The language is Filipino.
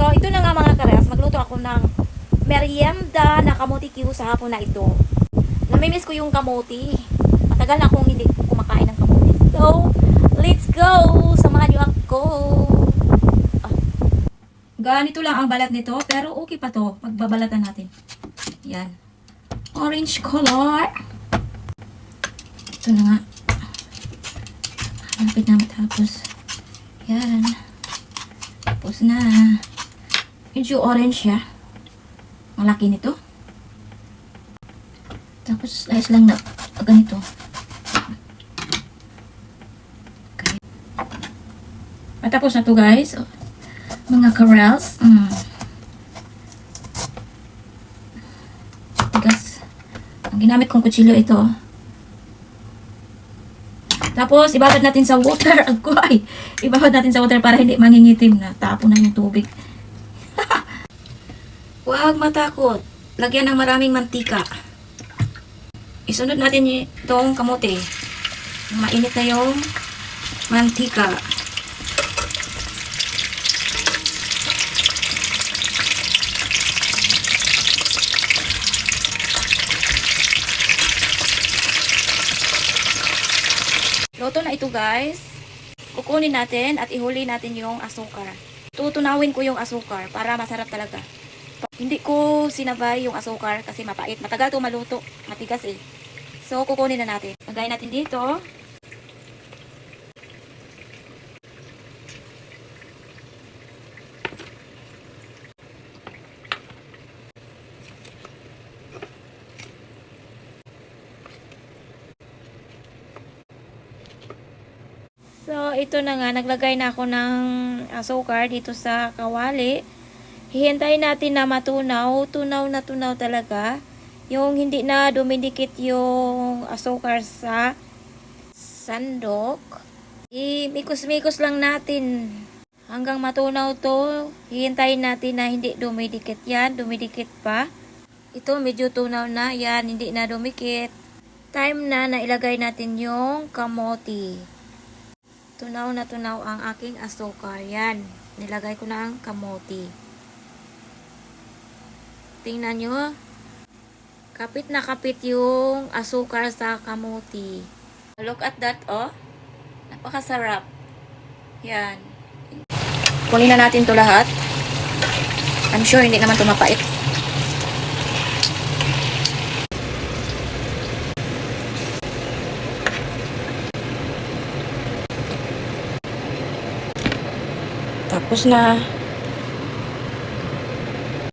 So, ito na nga mga kares, magluto ako ng merienda na kamuti Q sa hapon na ito. Namimiss ko yung kamuti. Matagal na akong hindi kumakain ng kamuti. So, let's go! Samahan niyo ako! Ah. Ganito lang ang balat nito, pero okay pa to. Pagbabalatan natin. Yan. Orange color. Ito na nga. Malapit na matapos. Yan. Tapos na. Medyo orange siya. Malaki nito. Tapos slice lang na ganito. Okay. Matapos na to guys. Mga corals. Mm. Tigas. Ang ginamit kong kutsilyo ito. Tapos, ibabad natin sa water. Agkoy. Ibabad natin sa water para hindi mangingitim na. Tapo na yung tubig. Huwag matakot. Lagyan ng maraming mantika. Isunod natin itong kamote. Mainit na yung mantika. Loto na ito guys. Kukunin natin at ihuli natin yung asukar. Tutunawin ko yung asukar para masarap talaga. Hindi ko sinabay yung asukar kasi mapait. Matagal to maluto. Matigas eh. So, kukunin na natin. Lagay natin dito. So, ito na nga. Naglagay na ako ng asukar dito sa kawali. Hihintayin natin na matunaw. Tunaw na tunaw talaga. Yung hindi na dumidikit yung asukar sa sandok. I-mikos-mikos lang natin. Hanggang matunaw to, hihintayin natin na hindi dumidikit yan. Dumidikit pa. Ito medyo tunaw na. Yan, hindi na dumikit. Time na na ilagay natin yung kamote. Tunaw na tunaw ang aking asukar. Yan. Nilagay ko na ang kamote. Tingnan nyo. Kapit na kapit yung asukar sa kamote. Look at that, oh. Napakasarap. Yan. Kunin na natin to lahat. I'm sure hindi naman to mapait. Tapos na.